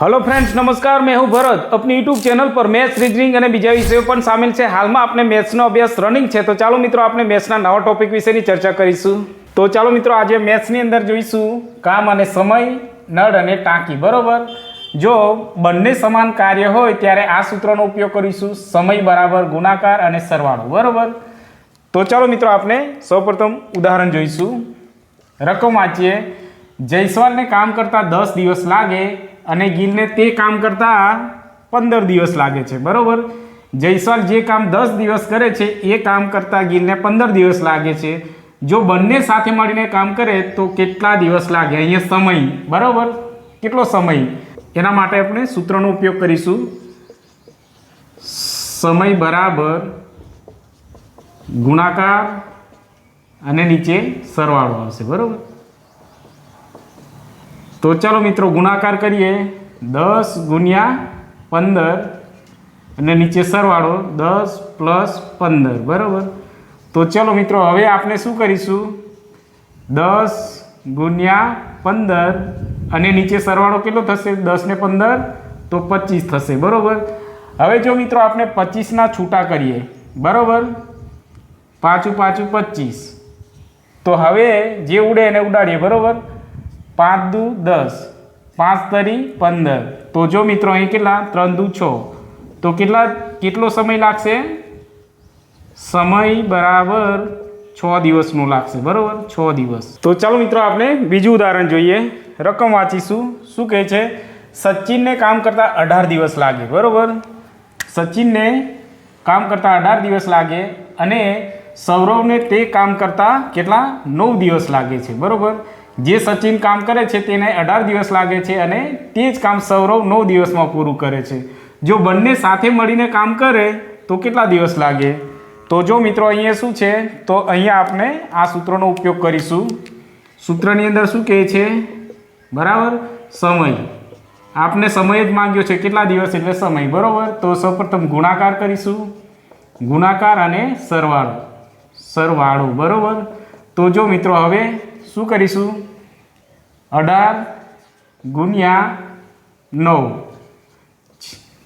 Hello friends નમસ્કાર. મેં હું ભરત. આપની યુટ્યુબ ચેનલ પર મેથ્સ રીઝનિંગ અને બીજા વિષયો પણ સામેલ છે. હાલમાં આપણે મેથ્સનો અભ્યાસ રનિંગ છે. તો ચાલો મિત્રો, આપણે મેથ્સના નવા ટોપિક વિશેની ચર્ચા કરીશું. તો ચાલો મિત્રો, આજે મેથ્સની અંદર જોઈશું કામ અને સમય, નળ અને ટાંકી. બરોબર? જો બંને સમાન કાર્ય હોય, ત્યારે આ સૂત્રનો ઉપયોગ કરીશું. સમય બરાબર, ગુણાકાર અને સરવાળો. બરાબર? તો ચાલો મિત્રો, આપણે સૌપ્રથમ ઉદાહરણ જોઈશું. રકમ વાંચીએ. જયસ્વાલને કામ કરતાં દસ દિવસ લાગે. અને ગિલને તે કામ કરતા પંદર દિવસ લાગે છે, બરાબર? જયસ્વાલ જે કામ દસ દિવસ કરે છે, એ કામ કરતા ગિલને પંદર દિવસ લાગે છે. જો બંને સાથે મળીને કામ કરે, તો કેટલા દિવસ લાગે? અહીંયા સમય, બરાબર? કેટલો સમય? એના માટે આપણે સૂત્રનો ઉપયોગ કરીશું. સમય બરાબર ગુણાકાર અને નીચે સરવાળો આવશે, બરોબર? તો ચાલો મિત્રો ગુણાકાર કરીએ. દસ ગુણ્યા પંદર અને નીચે સરવાળો દસ પ્લસ પંદર, બરાબર? તો ચાલો મિત્રો, હવે આપણે શું કરીશું? દસ ગુણ્યા પંદર અને નીચે સરવાળો કેટલો થશે? દસ ને પંદર, તો પચીસ થશે, બરાબર? હવે જો મિત્રો, આપણે પચીસના છૂટા કરીએ, બરાબર? પાછું પાછું પચીસ. તો હવે જે ઉડે એને ઉડાડીએ, બરાબર? પાંચ દુ દસ, પાંચ તરી પંદર. તો જો મિત્રો અહીં કેટલા? ત્રણ દુ છ. તો કેટલા, કેટલો સમય લાગશે? સમય બરાબર છ દિવસનું લાગશે, બરાબર? છ દિવસ. તો ચાલો મિત્રો આપણે બીજું ઉદાહરણ જોઈએ. રકમ વાંચીશું. શું કહે છે? સચિનને કામ કરતાં અઢાર દિવસ લાગે, બરાબર? સચિનને કામ કરતાં અઢાર દિવસ લાગે અને સૌરવને તે કામ કરતાં કેટલા? નવ દિવસ લાગે છે, બરાબર? જે સચિન કામ કરે છે તેને અઢાર દિવસ લાગે છે અને તે જ કામ સૌરવ નવ દિવસમાં પૂરું કરે છે. જો બંને સાથે મળીને કામ કરે, તો કેટલા દિવસ લાગે? તો જો મિત્રો અહીંયા શું છે, તો અહીંયા આપણે આ સૂત્રનો ઉપયોગ કરીશું. સૂત્રની અંદર શું કહે છે? બરાબર? સમય. આપને સમય જ માંગ્યો છે કેટલા દિવસ? એટલે સમય. બરાબર? તો સૌપ્રથમ ગુણાકાર કરીશું. ગુણાકાર અને સરવાળો. સરવાળો. બરાબર? તો જો મિત્રો હવે શું કરીશું? અઢાર ગુણ્યા નવ.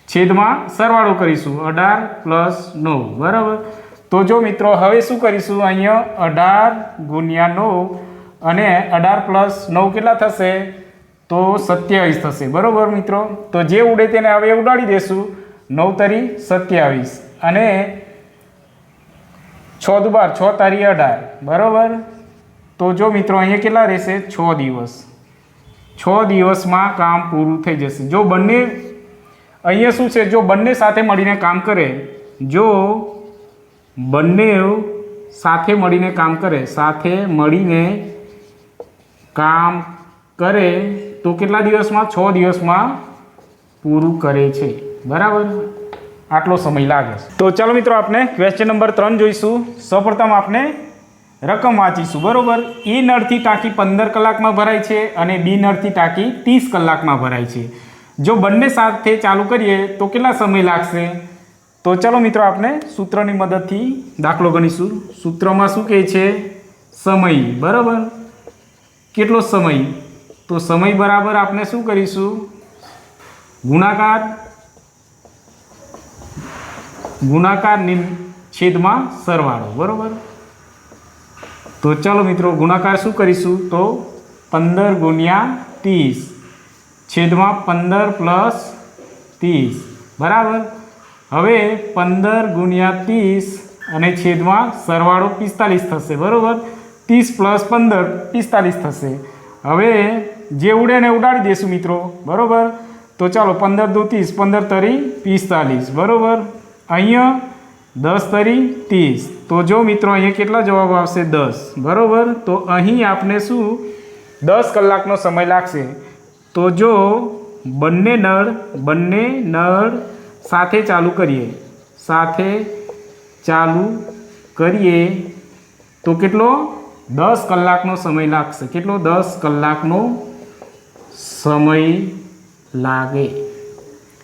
છેદમાં સરવાળો કરીશું. અઢાર પ્લસ નવ. બરાબર? તો જો મિત્રો, હવે શું કરીશું? અહીંયા અઢાર ગુણ્યા નવ અને અઢાર પ્લસ નવ કેટલા થશે? તો સત્યાવીસ થશે. બરાબર મિત્રો? તો જે ઉડે તેને હવે ઉડાડી દેશું. નવ તરી સત્યાવીસ. અને છ દુબાર, છ તારી અઢાર. બરાબર? તો જો મિત્રો અહીંયા કેટલા રહેશે? છ દિવસ. છ દિવસમાં કામ પૂરું થઈ જશે. જો બંને, અહીંયા શું છે? જો બંને સાથે મળીને કામ કરે, જો બંને સાથે મળીને કામ કરે, સાથે મળીને કામ કરે, તો કેટલા દિવસમાં? છ દિવસમાં પૂરું કરે છે. બરાબર? આટલો સમય લાગે તો ચાલો મિત્રો આપણે ક્વેશ્ચન નંબર ત્રણ જોઈશું. સૌપ્રથમ આપણે રકમ વાંચીશું, બરાબર? એ નળથી ટાંકી પંદર કલાકમાં ભરાય છે અને બી નળથી ટાંકી ત્રીસ કલાકમાં ભરાય છે. જો બંને સાથે ચાલુ કરીએ, તો કેટલા સમય લાગશે? તો ચાલો મિત્રો, આપણે સૂત્રની મદદથી દાખલો ગણીશું. સૂત્રમાં શું કહે છે? સમય, બરાબર? કેટલો સમય? તો સમય બરાબર આપણે શું કરીશું? ગુણાકાર ગુણાકારની છેદમાં સરવાળો, બરાબર? તો ચાલો મિત્રો, ગુણાકાર શું કરીશું? તો પંદર ગુણ્યા ત્રીસ. છેદમાં પંદર પ્લસ ત્રીસ. બરાબર? હવે પંદર ગુણ્યા ત્રીસ અને છેદમાં સરવાળો પિસ્તાલીસ થશે. બરાબર? ત્રીસ પ્લસ પંદર, પિસ્તાલીસ થશે. હવે જે ઉડે ને ઉડાડી દઈશું મિત્રો. બરાબર? તો ચાલો, પંદર દો ત્રીસ, પંદર તરી પિસ્તાલીસ. બરાબર? અહીંયા દસ તરી ત્રીસ. તો જો મિત્રો, અહીંયા કેટલા જવાબ આવશે? દસ. બરાબર? તો અહીં આપને શું? દસ કલાકનો સમય લાગશે. તો જો બંને નળ બંને નળ સાથે ચાલુ કરીએ. સાથે ચાલુ કરીએ. તો કેટલો? દસ કલાકનો સમય લાગશે. કેટલો? દસ કલાકનો સમય લાગે.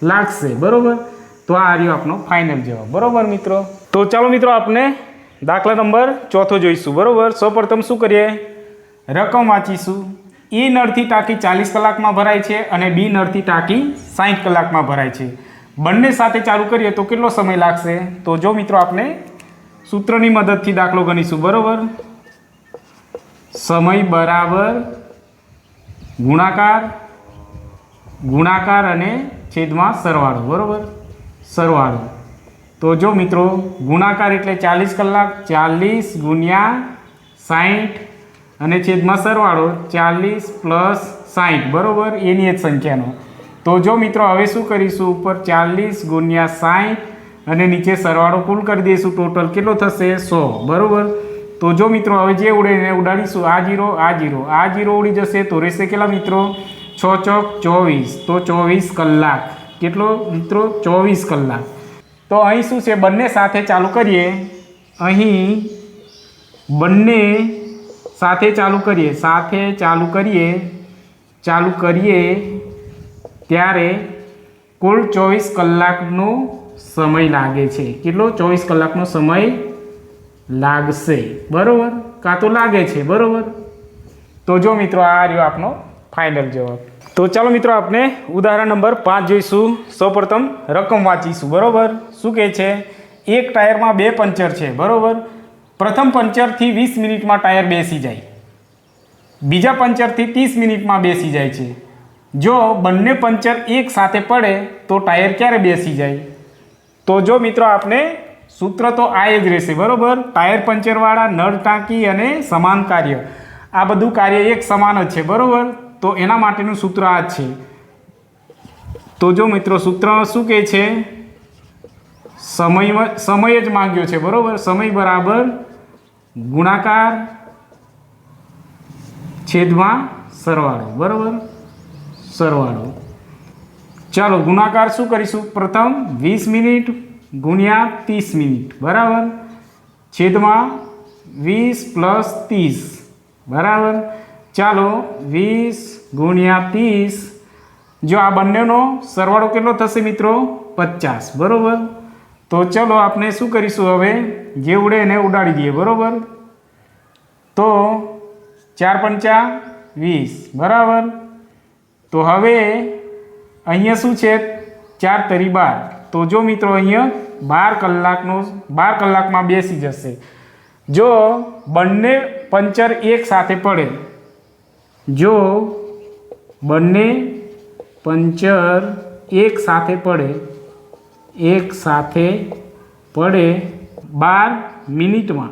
લાગશે. બરાબર? તો આ રહ્યો આપણો ફાઇનલ જવાબ. બરાબર મિત્રો? તો ચાલો મિત્રો આપણે દાખલા નંબર ચોથો જોઈશું. બરાબર? સૌપ્રથમ શું કરીએ? રકમ વાંચીશું. એ નળથી ટાંકી ચાલીસ કલાકમાં ભરાય છે અને બી નળથી ટાંકી સાઠ કલાકમાં ભરાય છે. બંને સાથે ચાલુ કરીએ તો કેટલો સમય લાગશે? તો જો મિત્રો આપણે સૂત્રની મદદથી દાખલો ગણીશું. બરાબર? સમય બરાબર ગુણાકાર ગુણાકાર અને છેદમાં સરવાળો. બરોબર? સરવાળો. તો જો મિત્રો, ગુણાકાર એટલે ચાલીસ કલાક, ચાલીસ ગુણ્યા સાઠ અને છેદમાં સરવાળો ચાલીસ પ્લસ સાઠ બરોબર? એની જ સંખ્યાનો. તો જો મિત્રો, હવે શું કરીશું? ઉપર ચાલીસ ગુણ્યા સાઠ અને નીચે સરવાળો કુલ કરી દઈશું. ટોટલ કેટલો થશે? સો, બરાબર? તો જો મિત્રો, હવે જે ઉડે એને ઉડાડીશું, આ જીરો આ જીરો. આ જીરો ઉડી જશે તો રહેશે કેટલા મિત્રો? છ ચોક ચોવીસ. તો ચોવીસ કલાક. કેટલો મિત્રો? ચોવીસ કલાક. તો અહીં શું છે? બંને સાથે ચાલુ કરીએ. અહીં બંને સાથે ચાલુ કરીએ. સાથે ચાલુ કરીએ. ચાલુ કરીએ ત્યારે કુલ ચોવીસ કલાકનો સમય લાગે છે. કેટલો? ચોવીસ કલાકનો સમય લાગશે. બરાબર? કાં તો લાગે છે. બરાબર? તો જો મિત્રો, આ રહ્યો આપનો ફાઇનલ જવાબ. તો ચાલો મિત્રો આપણે ઉદાહરણ નંબર પાંચ જોઈશું. સૌપ્રથમ રકમ વાંચીશું, બરાબર? શું કહે છે? એક ટાયરમાં બે પંચર છે, બરોબર? પ્રથમ પંચરથી વીસ મિનિટમાં ટાયર બેસી જાય. બીજા પંચરથી ત્રીસ મિનિટમાં બેસી જાય છે. જો બંને પંચર એક સાથે પડે, તો ટાયર ક્યારે બેસી જાય? તો જો મિત્રો આપણે સૂત્ર તો આ જ રહેશે, બરાબર? ટાયર પંચરવાળા નળ ટાંકી અને સમાન કાર્ય. આ બધું કાર્ય એક સમાન જ છે, બરોબર? તો એના માટેનું સૂત્ર આ છે. તો જો મિત્રો સૂત્ર શું કહે છે? સમય સમય જ માંગ્યો છે, બરોબર? સમય બરાબર ગુણાકાર છેદમાં સરવાળો, બરોબર? સરવાળો. ચાલો, ગુણાકાર શું કરીશું? પ્રથમ વીસ મિનિટ ગુણ્યા ત્રીસ મિનિટ, બરાબર? છેદમાં વીસ પ્લસ ત્રીસ, બરાબર? ચાલો વીસ ગુણ્યા ત્રીસ. જો આ બંનેનો સરવાળો કેટલો થશે મિત્રો? પચાસ. બરાબર? તો ચલો આપણે શું કરીશું હવે? જે ઉડે એને ઉડાડી દઈએ. બરાબર? તો ચાર પંચા વીસ. બરાબર? તો હવે અહીંયા શું છે? ચાર તરી બાર. તો જો મિત્રો અહીંયા બાર કલાકનો, બાર કલાકમાં બેસી જશે. જો બંને પંચર એક સાથે પડે જો બંને પંચર એક સાથે પડે, એક સાથે પડે બાર મિનિટમાં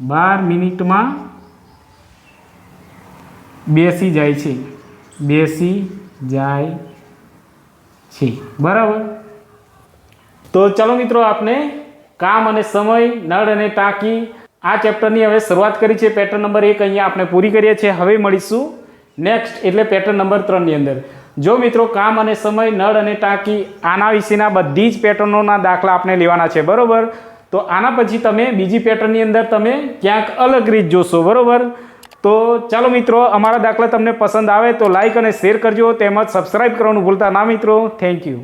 બાર મિનિટમાં બેસી જાય છે, બેસી જાય છે. બરાબર? તો ચલો મિત્રો આપણે કામ અને સમય, નળ અને ટાંકી આ ચેપ્ટરની હવે શરૂઆત કરી છે. પેટર્ન નંબર એક અહીંયા આપણે પૂરી કરીએ છીએ. હવે મળીશું. નેક્સ્ટ એટલે પેટર્ન નંબર ત્રણની અંદર. જો મિત્રો કામ અને સમય, નળ અને ટાંકી, આના વિશેના બધી જ પેટર્નોના દાખલા આપણે લેવાના છે, બરાબર? તો આના પછી તમે બીજી પેટર્નની અંદર તમે ક્યાંક અલગ રીત જોશો, બરાબર? તો ચાલો મિત્રો, અમારા દાખલા તમને પસંદ આવે તો લાઇક અને શેર કરજો, તેમજ સબસ્ક્રાઈબ કરવાનું ભૂલતા ના મિત્રો. Thank you